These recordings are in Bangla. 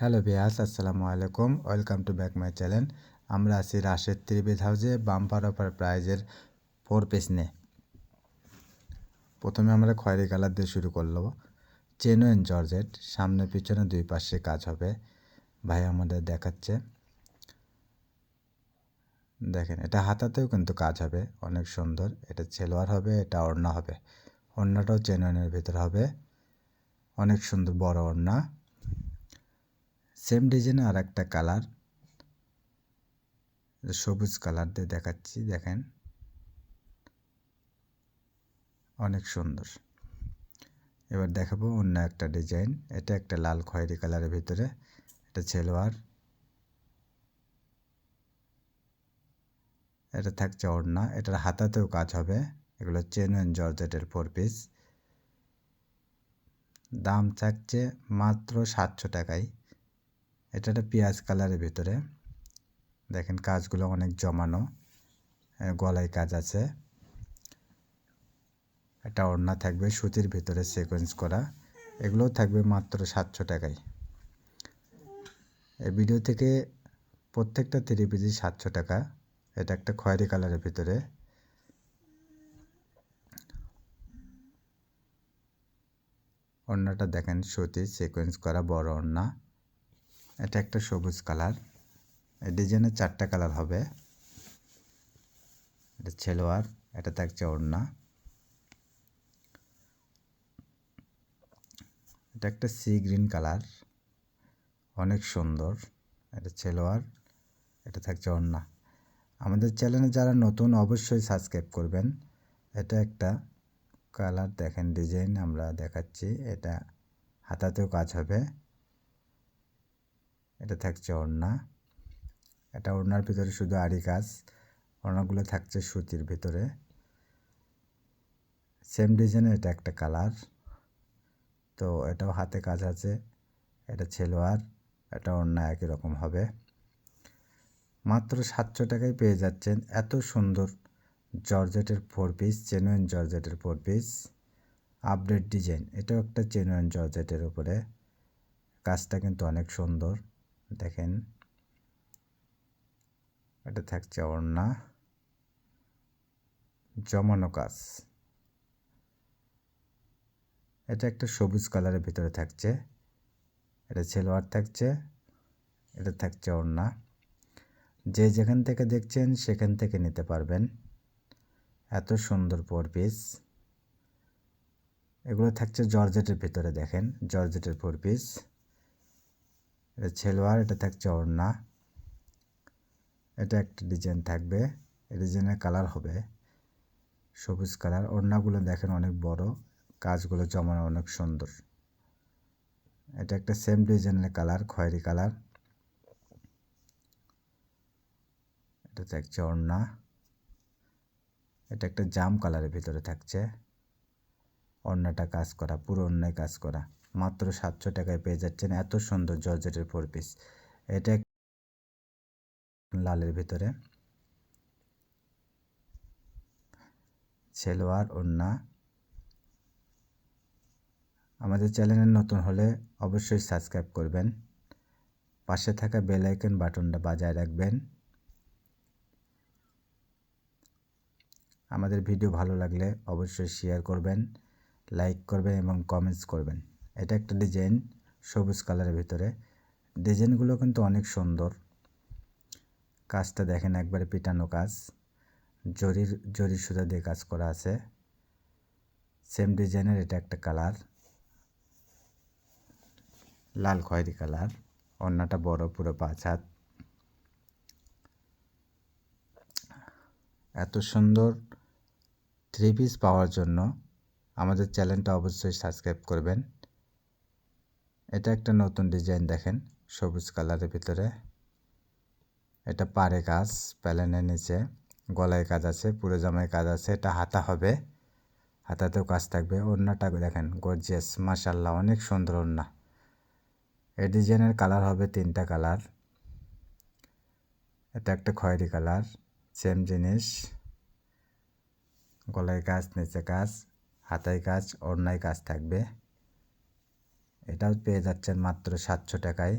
হ্যালো বিয়াস আসসালামু আলাইকুম। Welcome to back my channel. আমরা আছি রাশেদ ত্রিবেদ হাউসে বাম্পার অফার প্রাইজের ফোর পিস নে প্রথমে আমরা খয়েরি কালার দিয়ে শুরু করল চেনুয়েন জর্জেট, সামনে পিছনে দুই পাশে কাজ হবে। ভাই আমাদের দেখাচ্ছে। দেখেন, এটা হাতাতেও কিন্তু কাজ হবে, অনেক সুন্দর। এটা ছেলোয়ার হবে, এটা ওড়না হবে। ওড়নাটাও চেনুয়েনের ভিতর হবে। অনেক সুন্দর বড় ওড়না। সেম ডিজাইনে আর একটা কালার সবুজ কালার দিয়ে দেখাচ্ছি, দেখেন। অনেক সুন্দর। এবার দেখাবো অন্য একটা ডিজাইন এটা একটা লাল খয়েরি কালারের ভিতরে, এটা ছেলোয়ার এটা থাকছে ওড়না, এটার হাতাতেও কাজ হবে, এগুলো চেন অ্যান্ড জর্জেটের ফোর পিস দাম থাকছে মাত্র সাতশো টাকায়। এটা একটা পেঁয়াজ কালারের ভিতরে। দেখেন কাজগুলো অনেক জমানো গলায় কাজ আছে। একটা ওড়না থাকবে, সুতির ভিতরে সিকোয়েন্স করা। এগুলোও থাকবে মাত্র সাতশো টাকায়। এই ভিডিও থেকে প্রত্যেকটা থ্রি পিজি সাতশো টাকা। এটা একটা খয়েরি কালারের ভিতরে। ওড়নাটা দেখেন সুতি সিকোয়েন্স করা, বড় ওড়না। এটা একটা সবুজ কালার। এই ডিজাইনের চারটা কালার হবে। এটা ছেলোয়ার, এটা থাকছে ওড়না। এটা একটা সি গ্রিন কালার। অনেক সুন্দর। এটা ছেলোয়ার, এটা থাকছে ওড়না। আমাদের চ্যানেলে যারা নতুন, অবশ্যই সাবস্ক্রাইব করবেন। এটা একটা কালার, দেখেন ডিজাইন আমরা দেখাচ্ছি। এটা হাতাতেও কাজ হবে। এটা থাকছে ওড়না। এটা ওড়নার ভিতরে শুধু আড়ি কাজ, ওড়নাগুলো থাকছে সুতির ভিতরে। সেম ডিজাইনের এটা একটা কালার তো এটাও হাতে কাজ আছে, এটা ছেলোয়ার, এটা ওড়না একই রকম হবে। মাত্র সাতশো টাকায় পেয়ে যাচ্ছেন এত সুন্দর জর্জেটের ফোর পিস জেনুইন জর্জেটের ফোর পিস আপডেট ডিজাইন এটাও একটা জেনুইন জর্জেটের উপরে। কাজটা কিন্তু অনেক সুন্দর। দেখেন, এটা থাকছে ওড়না, জমানো কাজ। এটা একটা সবুজ কালারের ভিতরে থাকছে, এটা ছেলোয়ার থাকছে, এটা থাকছে ওড়না। যে যেখান থেকে দেখছেন সেখান থেকে নিতে পারবেন। এত সুন্দর ফোর পিস এগুলো থাকছে জর্জেটের ভিতরে দেখেন, জর্জেটের ফোর পিস এটা ছেলোয়ার এটা থাকছে ওড়না। এটা একটা ডিজাইন থাকবে। ডিজাইনের কালার হবে সবুজ কালার। ওড়নাগুলো দেখেন অনেক বড়, কাজগুলো জমানো অনেক সুন্দর। এটা একটা সেম ডিজাইনের কালার, খয়েরি কালার। এটা থাকছে ওড়না। এটা একটা জাম কালারের ভিতরে থাকছে। ওড়নাটা কাজ করা, পুরো অন্যায় কাজ করা। মাত্র সাতশো টাকায় পেয়ে যাচ্ছেন। এত সুন্দর জর্জেটের ফোর পিস এটা লালের ভিতরে। সেলোয়ার, ওড়না। আমাদের চ্যানেলে নতুন হলে অবশ্যই সাবস্ক্রাইব করবেন। পাশে থাকা বেল আইকন বাটনটা বাজায় রাখবেন। আমাদের ভিডিও ভালো লাগলে অবশ্যই শেয়ার করবেন লাইক করবেন এবং কমেন্টস করবেন। এটা একটা ডিজাইন সবুজ কালারের ভিতরে। ডিজাইনগুলো কিন্তু অনেক সুন্দর। কাজটা দেখেন একবারে পিটানো কাজ। জরির, জরি সুতা দিয়ে কাজ করা আছে। সেম ডিজাইনের এটা একটা কালার। লাল খয়েরি কালার। অন্যটা বড়, পুরো পাঁচ হাত। এত সুন্দর থ্রি পিস পাওয়ার জন্য আমাদের চ্যানেলটা অবশ্যই সাবস্ক্রাইব করবেন। এটা একটা নতুন ডিজাইন দেখেন, সবুজ কালারের ভিতরে। এটা পারে কাজ, প্যালেনের নিচে। গলায় কাজ আছে, পুরো জামায় কাজ আছে, এটা হাতা হবে। হাতাতেও কাজ থাকবে। ওড়নাটা দেখেন গর্জিয়াস মাসাল্লাহ অনেক সুন্দর ওড়না। এই ডিজাইনের কালার হবে তিনটা কালার। এটা একটা খয়েরি কালার সেম জিনিস। গলায় কাজ, নিচে কাজ, হাতায় কাজ, ওড়নায় কাজ থাকবে। এটাও পেয়ে যাচ্ছেন মাত্র সাতশো টাকায়।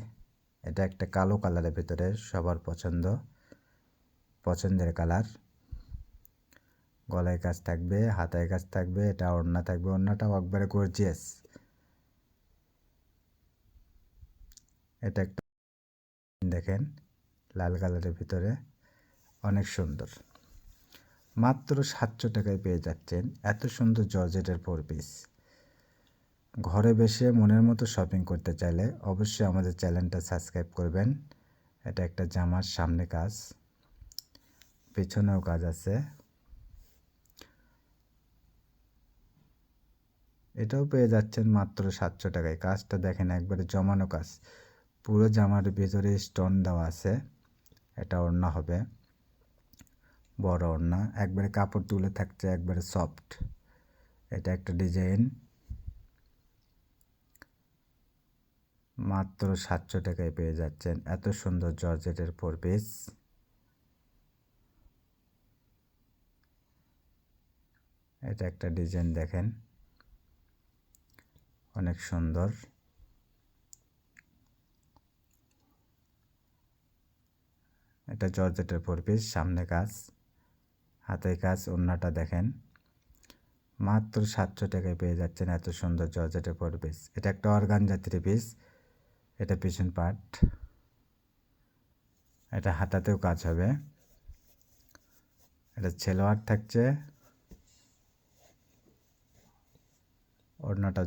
এটা একটা কালো কালারের ভিতরে সবার পছন্দ, পছন্দের কালার। গলায় কাজ থাকবে, হাতায় কাজ থাকবে, এটা ওড়না থাকবে, ওড়নাটাও একবারে গর্জিয়াস এটা একটা দেখেন, লাল কালারের ভিতরে অনেক সুন্দর। মাত্র সাতশো টাকায় পেয়ে যাচ্ছেন, এত সুন্দর জর্জেটের ফোর পিস। ঘরে বসে মনের মতো শপিং করতে চাইলে অবশ্যই আমাদের চ্যানেলটা সাবস্ক্রাইব করবেন। এটা একটা জামার সামনে কাজ। পেছনেও কাজ আছে। এটাও পেয়ে যাচ্ছেন মাত্র সাতশো টাকায়। কাজটা দেখেন একবারে জমানো কাজ। পুরো জামার ভিতরে স্টোন দেওয়া আছে। এটা ওড়না হবে। বড় ওড়না। একবারে কাপড় তুলে থাকছে, একবারে সফট এটা একটা ডিজাইন মাত্র সাতশো টাকায় পেয়ে যাচ্ছেন। এত সুন্দর জর্জেটের ফোর পিস এটা একটা ডিজাইন দেখেন। অনেক সুন্দর। এটা জর্জেটের ফোর পিস সামনে কাজ হাতে কাজ, ওড়নাটা দেখেন। মাত্র সাতশো টাকায় পেয়ে যাচ্ছেন এত সুন্দর জর্জেটের ফোর পিস এটা একটা অর্গানজা থ্রি পিস এটা পিছন পার্ট এটা হাতাতেও কাজ হবে। এটা ছেলোয়ার থাকছে। অন্যটা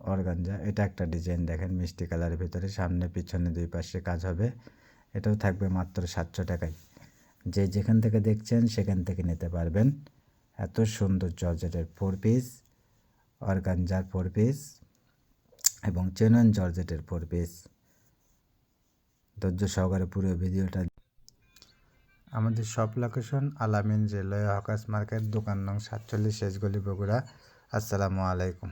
অর্গানজা। এটা একটা ডিজাইন দেখেন, মিষ্টি কালারের ভিতরে। সামনে, পিছনে, দুই পাশে কাজ হবে। এটাও থাকবে মাত্র সাতশো টাকায়। যে যেখান থেকে দেখছেন, সেখান থেকে নিতে পারবেন। এত সুন্দর জর্জেটের ফোর পিস অর্গানজার ফোর পিস এবং চেনন জর্জেটের পিস ধৈর্য সহকারে পুরো ভিডিওটা আমাদের সব লোকেশন আলামিন রেলওয়ে হকাস মার্কেট, দোকান নং সাতচল্লিশ, শেষগলি বগুড়া। আসসালামু আলাইকুম।